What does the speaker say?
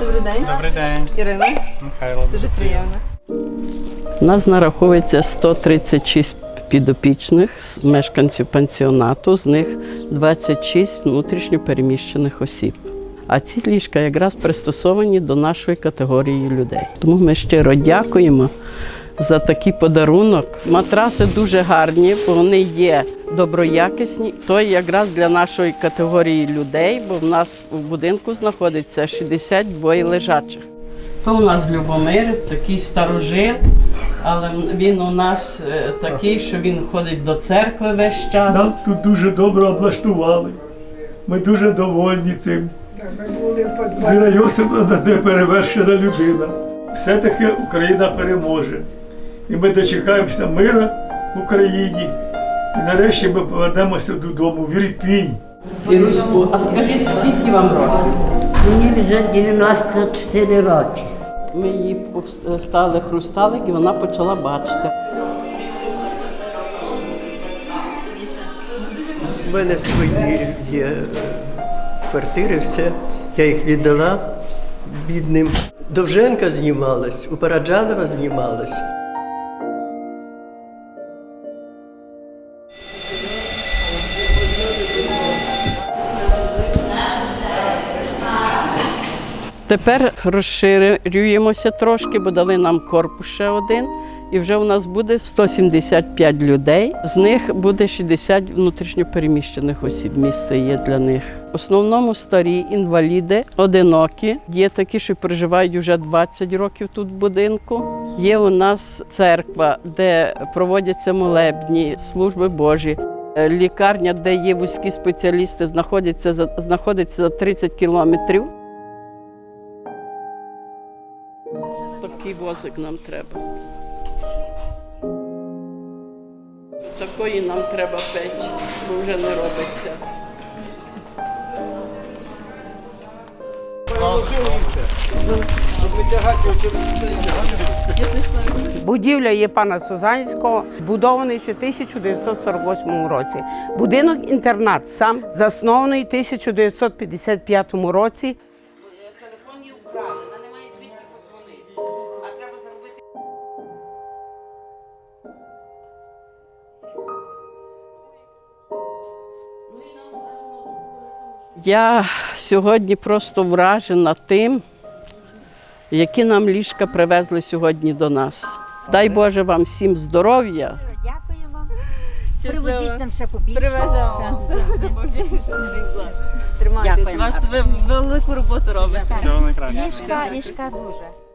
Добрий день, Добрий день, Ірина. Михайло. Дуже приємно. У нас нараховується 136 підопічних мешканців пансіонату, з них 26 внутрішньо переміщених осіб. А ці ліжка якраз пристосовані до нашої категорії людей. Тому ми щиро дякуємо за такий подарунок. Матраси дуже гарні, бо вони є доброякісні. То якраз для нашої категорії людей, бо в нас у будинку знаходиться 62 лежачих. То у нас Любомир, такий старожил, але він у нас е, такий, що він ходить до церкви весь час. Нам тут дуже добре облаштували. Ми дуже довольні цим. Віра Йосипівна не перевершена людина. Все-таки Україна переможе. І ми дочекаємося мира в Україні. І нарешті ми повернемося додому в Ірпінь. Іруську, а скажіть, скільки вам років? Мені вже 94 роки. Ми її вставили хрусталик і вона почала бачити. У мене свої є е, квартири, все. Я їх віддала бідним. Довженка знімалась, у Параджанова знімалась. Тепер розширюємося трошки, бо дали нам корпус ще один. І вже у нас буде 175 людей. З них буде 60 внутрішньопереміщених осіб. Місце є для них. В основному старі інваліди, одинокі. Є такі, що проживають вже 20 років тут в будинку. Є у нас церква, де проводяться молебні, служби Божі. Е, Лікарня, де є вузькі спеціалісти, знаходиться за знаходиться за 30 кілометрів. Такий возик нам треба. Такої нам треба печі, бо вже не робиться. Будівля є пана Сузанського, збудований ще в 1948 році. Будинок інтернат сам заснований в 1955 році. Я сьогодні просто вражена тим, які нам ліжка привезли сьогодні до нас. Дай Боже вам всім здоров'я. Дякую вам. Привезіть нам ще побільше. Привеземо. У вас ви велику роботу робите. Всього. Ліжка, ліжка дуже.